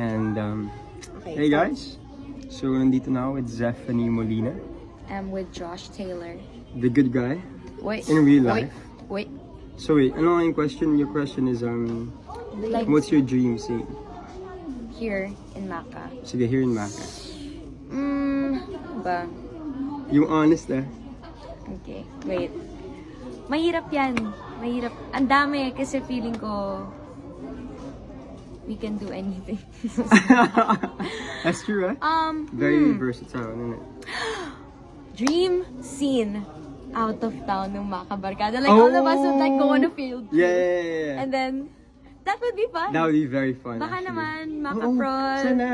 And, um, Okay. hey guys. So, nandito na ako with Zephanie Molina, I'm with Josh Taylor. the good guy. Wait. In real life? Wait. So, wait, ano nga yung question? Your question is, um, wait. Like what's your dream scene? here in Maka. Sige, here in Maca. Mm, ba? Yung honest, eh. Okay. Wait. Mahirap yan. Mahirap. Ang dami kasi feeling ko we can do anything. That's true, eh? um, Very hmm. versatile, isn't it? dream scene out of town ng Maka Barkada. Like all of us would like go on a field. Yeah, yeah, yeah, yeah. And then, that would be fun. That would be very fun. Baka actually. naman, Oo, maka-prod. Sana.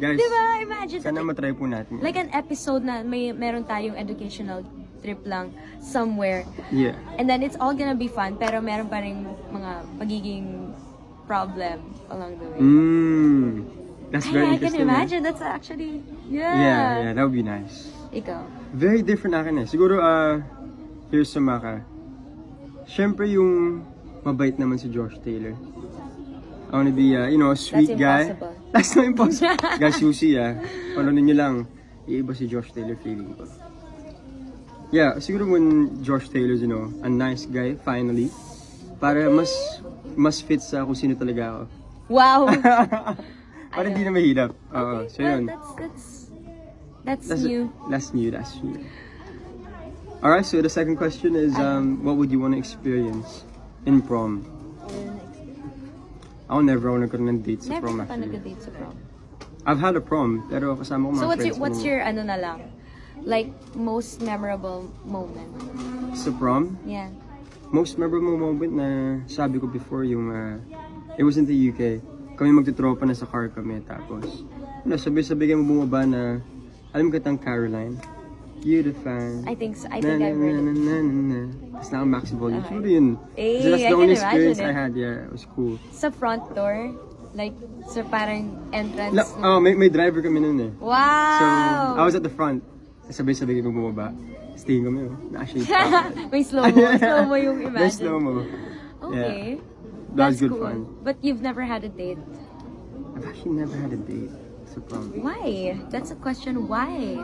Guys, Diba? Imagine. sana like, matry po natin. like an episode na may meron tayong educational trip lang somewhere. yeah. And then it's all gonna be fun, pero meron pa rin mga pagiging problem along the way. Mm. That's very I can interesting. eh? imagine. That's actually, yeah. Yeah, yeah, that would be nice. Ikaw. Very different akin eh. Siguro, uh, here's sa Maka. Siyempre yung mabait naman si Josh Taylor. I wanna be, uh, you know, a sweet That's guy. impossible. That's not impossible. Guys, Susie, ah. Panonin nyo lang. Iiba si Josh Taylor feeling ko. Yeah, siguro when Josh Taylor's, you know, a nice guy, finally. Para mas, mas fit sa kung sino talaga ako. Wow! Para di na mahirap. Oo, so well, yun. that's, that's, that's, That's new. That's new. That's new. All right. So the second question is, um, what would you want to experience in prom? Ako never ako nagkaroon ng date sa Never prom ka pa actually. nag-date sa prom. I've had a prom, pero kasama ko mga So what's your, friends what's ko your, ano na lang, like, most memorable moment? Sa prom, Yeah. Most memorable moment na sabi ko before yung, uh, it was in the UK. Kami magtutropa na sa car kami, tapos, ano, sabi-sabi kayo bumaba na, alam mo katang Caroline? You the fan. I think so. I na, think na, I've heard na, it. na, na, na. Tapos naka-max volume. Okay. Siguro yun. Eh, that's I the only experience imagine I it. had. Yeah, it was cool. Sa front door, like, sa parang entrance. La, oh, may, may driver kami nun eh. Wow! So, I was at the front. Sabay-sabay kami bumaba. Tingin kami, oh. Na-shade pa. May slow-mo. slow-mo yung imagine. May slow-mo. Okay. That was That's good cool. fun. But you've never had a date. I've actually never had a date sa prom. Why? That's a question. Why?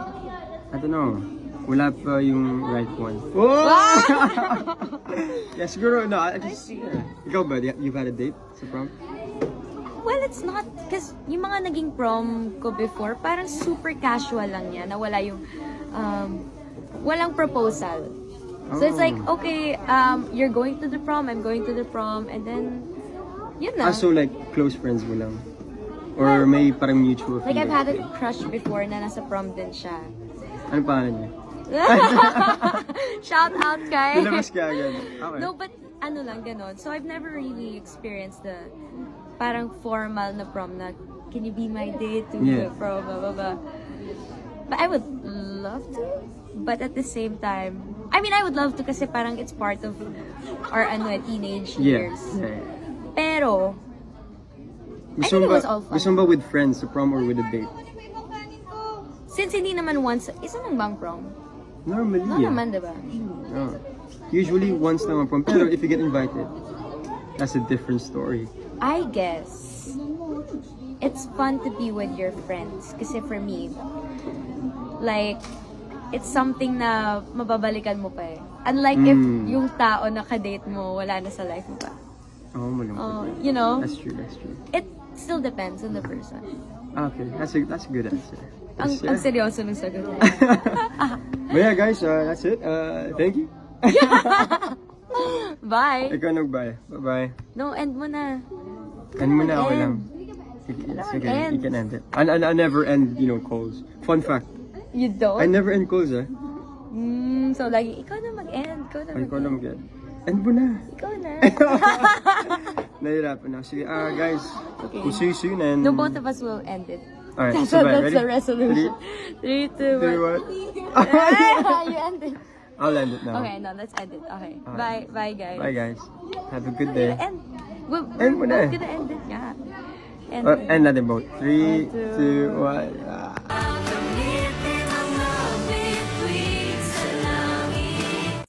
I don't know. Wala pa yung right one. yeah, siguro, no, I just, yeah. Ikaw ba, you've had a date sa prom? Well, it's not. Because yung mga naging prom ko before, parang super casual lang yan. Na wala yung, um, walang proposal. So it's like, Oh. okay, um, you're going to the prom, I'm going to the prom, and then, yun na. Ah, so like, close friends mo lang? Or may parang mutual Like, I've had a crush before na nasa prom din siya. Ano pangalan niya? Shout out kay... Nilabas ka agad. Okay. No, but ano lang, ganon. So, I've never really experienced the parang formal na prom na can you be my date to the prom, blah, blah, blah. But I would love to. But at the same time, I mean, I would love to kasi parang it's part of our ano, eh, teenage Yeah. years. yeah. Pero, Gusto think mo it ba, was all fun. gusto ba with friends sa prom or with a date? since hindi naman once, isa lang bang prom? Normally, No yeah. naman, diba? Oh. Usually once naman prom. Pero if you get invited, that's a different story. I guess it's fun to be with your friends. Kasi for me, like, it's something na mababalikan mo pa eh. Unlike if Mm. yung tao na kadate mo, wala na sa life mo pa. Oh, malungkot. Oh, you know, That's true, that's true. it still depends on the person. Okay, that's a, that's a good answer. Ang, Yes, ang seryoso ng sagot. But yeah, guys, uh, that's it. Uh, thank you. Bye! Ikaw nag-bye. Bye-bye. No, end mo na. Ano mo na, okay lang. Sige, you can end it. I, I, I never end, you know, calls. Fun fact, You don't? I never end calls, eh. Mm, so, lagi, ikaw na mag-end. Ikaw na mag-end. na mag-end. End mo na. Ikaw na. Nahirapan na. Sige, ah, guys, Okay. we'll see you soon and... No, both of us will end it. Alright, so bye. that's Ready? the resolution. Three, two, one. three, one. you end it. I'll end it now. Okay, no, let's end it. Okay. Alright. Bye, bye, guys. Bye, guys. Have a good day. gonna end. We're, End mo we're both gonna end it. Yeah. End Uh, it. end natin both. Three, One, two. two. Ah.